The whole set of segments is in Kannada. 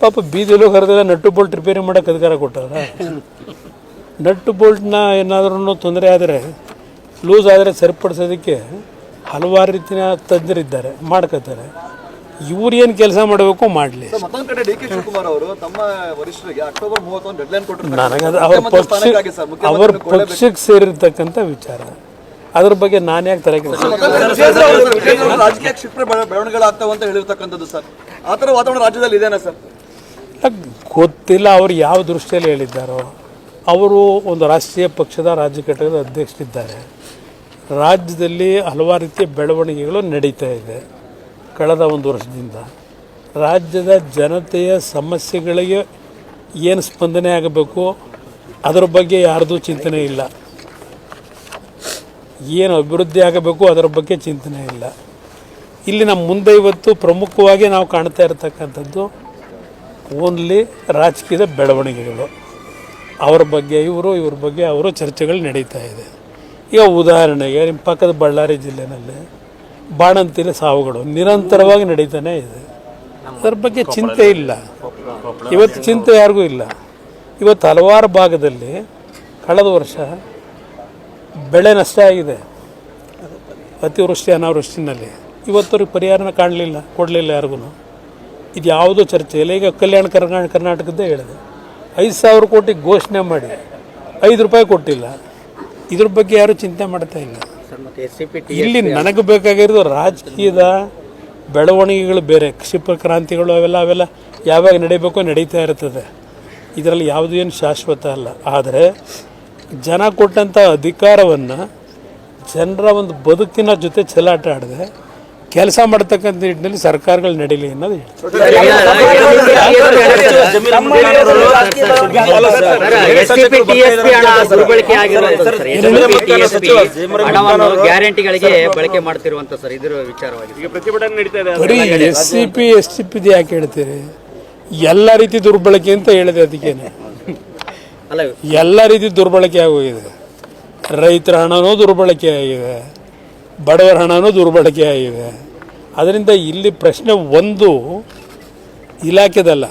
ಪಾಪ ಬೀದಿಲು ಕರೆದಿಲ್ಲ ನಟ್ಟು ಬೋಲ್ಟ್ ರಿಪೇರಿ ಮಾಡೋಕ್ಕೆ ಅಧಿಕಾರ ಕೊಟ್ಟಾರ ನಟ್ಟು ಬೋಲ್ಟ್ನ ಏನಾದ್ರೂ ತೊಂದರೆ ಆದರೆ ಲೂಸ್ ಆದರೆ ಸರಿಪಡಿಸೋದಕ್ಕೆ ಹಲವಾರು ರೀತಿಯ ತಜ್ಞರಿದ್ದಾರೆ ಮಾಡ್ಕೋತಾರೆ ಇವ್ರು ಏನು ಕೆಲಸ ಮಾಡಬೇಕು ಮಾಡಲಿ. ನನಗದು ಅವ್ರ ಪಕ್ಷ ಅವ್ರ. ಪಕ್ಷಕ್ಕೆ ಸೇರಿರ್ತಕ್ಕಂಥ ವಿಚಾರ. ಅದ್ರ ಬಗ್ಗೆ ನಾನು ಯಾಕೆ ತಲೆ ಕೆಲಸ ರಾಜಕೀಯ ಕ್ಷಿಪ್ರ ಬೆಳ- ಆಗ್ತಾವಂತ ಅಂತ ಹೇಳಿರ್ತಕ್ಕಂಥದ್ದು ಸರ್. ಆ ಥರ ವಾತಾವರಣ ರಾಜ್ಯದಲ್ಲಿ ಇದೇನಾ ಸರ್? ಗೊತ್ತಿಲ್ಲ ಅವ್ರು ಯಾವ ದೃಷ್ಟಿಯಲ್ಲಿ ಹೇಳಿದ್ದಾರೋ. ಅವರು ಒಂದು ರಾಷ್ಟ್ರೀಯ ಪಕ್ಷದ ರಾಜ್ಯ ಘಟಕದ ಅಧ್ಯಕ್ಷರಿದ್ದಾರೆ. ರಾಜ್ಯದಲ್ಲಿ ಹಲವಾರು ರೀತಿಯ ಬೆಳವಣಿಗೆಗಳು ನಡೀತಾ ಇದೆ ಕಳೆದ ಒಂದು ವರ್ಷದಿಂದ. ರಾಜ್ಯದ ಜನತೆಯ ಸಮಸ್ಯೆಗಳಿಗೆ ಏನು ಸ್ಪಂದನೆ ಆಗಬೇಕು, ಅದರ ಬಗ್ಗೆ ಯಾರ್ದು ಚಿಂತನೆ ಇಲ್ಲ. ಏನು ಅಭಿವೃದ್ಧಿ ಆಗಬೇಕು, ಅದರ ಬಗ್ಗೆ ಚಿಂತನೆ ಇಲ್ಲ. ಇಲ್ಲಿ ನಮ್ಮ ಮುಂದೆ ಇವತ್ತು ಪ್ರಮುಖವಾಗಿ ನಾವು ಕಾಣ್ತಾ ಇರತಕ್ಕಂಥದ್ದು ಓನ್ಲಿ ರಾಜಕೀಯದ ಬೆಳವಣಿಗೆಗಳು. ಅವ್ರ ಬಗ್ಗೆ ಇವರು, ಇವ್ರ ಬಗ್ಗೆ ಅವರು ಚರ್ಚೆಗಳು ನಡೀತಾ ಇದೆ. ಈಗ ಉದಾಹರಣೆಗೆ ನಿಮ್ಮ ಪಕ್ಕದ ಬಳ್ಳಾರಿ ಜಿಲ್ಲೆನಲ್ಲಿ ಬಾಣಂತಿನ ಸಾವುಗಳು ನಿರಂತರವಾಗಿ ನಡೀತಾನೆ ಇದೆ. ಅದರ ಬಗ್ಗೆ ಚಿಂತೆ ಇಲ್ಲ. ಇವತ್ತು ಚಿಂತೆ ಯಾರಿಗೂ ಇಲ್ಲ. ಇವತ್ತು ಹಲವಾರು ಭಾಗದಲ್ಲಿ ಕಳೆದ ವರ್ಷ ಬೆಳೆ ನಷ್ಟ ಆಗಿದೆ. ಅತಿವೃಷ್ಟಿ, ಅನಾವೃಷ್ಟಿನಲ್ಲಿ. ಇವತ್ತವ್ರಿಗೆ ಪರಿಹಾರನ ಕಾಣಲಿಲ್ಲ, ಕೊಡಲಿಲ್ಲ ಯಾರಿಗೂ. ಇದು ಯಾವುದೂ ಚರ್ಚೆ ಇಲ್ಲ. ಈಗ ಕಲ್ಯಾಣ ಕರ್ನಾಟಕ ಕರ್ನಾಟಕದ್ದೇ ಹೇಳಿದೆ. ಐದು ಸಾವಿರ ಕೋಟಿ ಘೋಷಣೆ ಮಾಡಿ. ಐದು ರೂಪಾಯಿ ಕೊಟ್ಟಿಲ್ಲ. ಇದ್ರ ಬಗ್ಗೆ ಯಾರೂ ಚಿಂತೆ ಮಾಡ್ತಾ ಇಲ್ಲ. ಇಲ್ಲಿ ನನಗೆ ಬೇಕಾಗಿರೋದು ರಾಜಕೀಯದ ಬೆಳವಣಿಗೆಗಳು ಬೇರೆ ಕ್ಷಿಪ್ರ ಕ್ರಾಂತಿಗಳು ಅವೆಲ್ಲ ಅವೆಲ್ಲ ಯಾವಾಗ ನಡೀಬೇಕೋ ನಡೀತಾ ಇರ್ತದೆ. ಇದರಲ್ಲಿ ಯಾವುದೂ ಏನು ಶಾಶ್ವತ ಅಲ್ಲ. ಆದರೆ ಜನ ಕೊಟ್ಟಂಥ ಅಧಿಕಾರವನ್ನು ಜನರ ಒಂದು ಬದುಕಿನ ಜೊತೆ ಚೆಲ್ಲಾಟ ಆಡದೆ. ಕೆಲಸ ಮಾಡ್ತಕ್ಕಂಥ ನಿಟ್ಟಿನಲ್ಲಿ ಸರ್ಕಾರಗಳು ನಡೀಲಿ ಅನ್ನೋದು ಗ್ಯಾರಂಟಿಗಳಿಗೆ ಬರೀ S C P S C P ಯಾಕೆ ಹೇಳ್ತೀರಿ? ಎಲ್ಲ ರೀತಿ ದುರ್ಬಳಕೆ ಅಂತ ಹೇಳಿದೆ ಅದಕ್ಕೇನೆ. ಎಲ್ಲ ರೀತಿ ದುರ್ಬಳಕೆ ಆಗೋಗಿದೆ. ರೈತರ ಹಣನೂ ದುರ್ಬಳಕೆ ಆಗಿದೆ. ಬಡವರ ಹಣನೂ ದುರ್ಬಳಕೆ ಆಗಿದೆ. ಅದರಿಂದ ಇಲ್ಲಿ ಪ್ರಶ್ನೆ ಒಂದು ಇಲಾಖೆದಲ್ಲ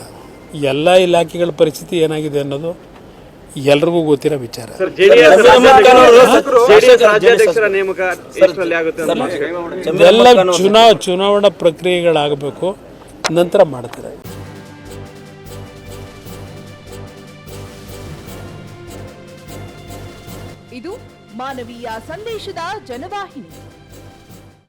ಎಲ್ಲ ಇಲಾಖೆಗಳ ಪರಿಸ್ಥಿತಿ ಏನಾಗಿದೆ ಅನ್ನೋದು ಎಲ್ರಿಗೂ ಗೊತ್ತಿರೋ ವಿಚಾರ ಎಲ್ಲ ಚುನಾವ ಚುನಾವಣಾ ಪ್ರಕ್ರಿಯೆಗಳಾಗಬೇಕು ನಂತರ ಮಾಡ್ತಾರೆ ಇದು ಮಾನವೀಯ ಸಂದೇಶದ ಜನವಾಹಿನಿ